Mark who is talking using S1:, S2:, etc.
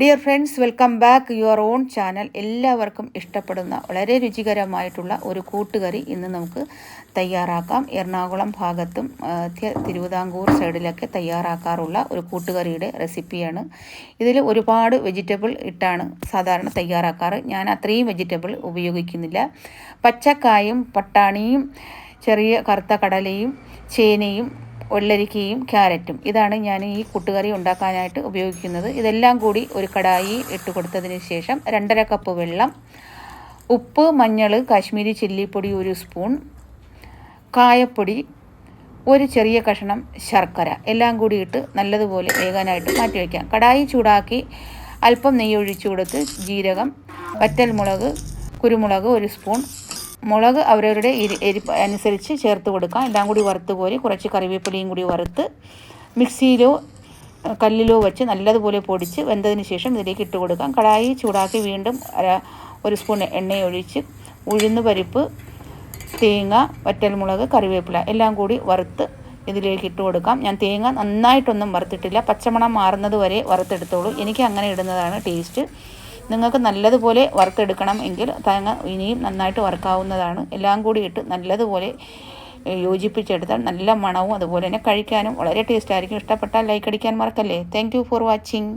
S1: Dear friends welcome back your own channel എല്ലാവർക്കും ഇഷ്ടപ്പെടുന്ന വളരെ രുചികരമായിട്ടുള്ള ഒരു കൂട്ടുകറി ഇന്ന് നമുക്ക് തയ്യാറാക്കാം. എറണാകുളം ഭാഗത്തും തിരുവിതാംകൂർ സൈഡിലൊക്കെ തയ്യാറാക്കാറുള്ള ഒരു കൂട്ടുകറിയുടെ റെസിപ്പിയാണ്. ഇതിൽ ഒരുപാട് വെജിറ്റബിൾ ഇട്ടാണ് സാധാരണ തയ്യാറാക്കാറ്. ഞാൻ അത്രയും വെജിറ്റബിൾ ഉപയോഗിക്കുന്നില്ല. പച്ചക്കായും പട്ടാണിയും ചെറിയ കറുത്ത കടലയും ചേനയും വെള്ളരിക്കയും ക്യാരറ്റും. ഇതാണ് ഞാൻ ഈ കൂട്ടുകറി ഉണ്ടാക്കാനായിട്ട് ഉപയോഗിക്കുന്നത്. ഇതെല്ലാം കൂടി ഒരു കടായി ഇട്ട് കൊടുത്തതിന് ശേഷം രണ്ടര കപ്പ് വെള്ളം ഉപ്പ് മഞ്ഞൾ കാശ്മീരി ചില്ലിപ്പൊടി ഒരു സ്പൂൺ കായപ്പൊടി ഒരു ചെറിയ കഷണം ശർക്കര. എല്ലാം കൂടി ഇട്ട് നല്ലതുപോലെ വേകാനായിട്ട് മാറ്റി വയ്ക്കാം. കടായി ചൂടാക്കി അല്പം നെയ്യ് ഒഴിച്ചു കൊടുത്ത് ജീരകം വറ്റൽമുളക് കുരുമുളക് ഒരു സ്പൂൺ മുളക് അവരവരുടെ എരി അനുസരിച്ച് ചേർത്ത് കൊടുക്കാം. എല്ലാം കൂടി വറുത്ത് കോരി കുറച്ച് കറിവേപ്പിലയും കൂടി വറുത്ത് മിക്സിയിലോ കല്ലിലോ വെച്ച് നല്ലതുപോലെ പൊടിച്ച് വെന്തതിന് ശേഷം ഇതിലേക്ക് ഇട്ട് കൊടുക്കാം. കടായി ചൂടാക്കി വീണ്ടും ഒരു സ്പൂൺ എണ്ണയൊഴിച്ച് ഉഴുന്ന് പരിപ്പ് തേങ്ങ വറ്റൽമുളക് കറിവേപ്പില എല്ലാം കൂടി വറുത്ത് ഇതിലേക്ക് ഇട്ട് കൊടുക്കാം. ഞാൻ തേങ്ങ നന്നായിട്ടൊന്നും വറുത്തിട്ടില്ല. പച്ചമണം മാറുന്നത് വരെ വറുത്തെടുത്തോളൂ. എനിക്ക് അങ്ങനെ ഇടുന്നതാണ് ടേസ്റ്റ്. നിങ്ങൾക്ക് നല്ലതുപോലെ വറുത്തെടുക്കണം എങ്കിൽ തേങ്ങ ഇനിയും നന്നായിട്ട് വറുക്കാവുന്നതാണ് എല്ലാം കൂടി ഇട്ട് നല്ലതുപോലെ യോജിപ്പിച്ചെടുത്താൽ നല്ല മണവും അതുപോലെ തന്നെ കഴിക്കാനും വളരെ ടേസ്റ്റ് ആയിരിക്കും. ഇഷ്ടപ്പെട്ടാൽ ലൈക്ക് അടിക്കാൻ മറക്കല്ലേ. Thank for watching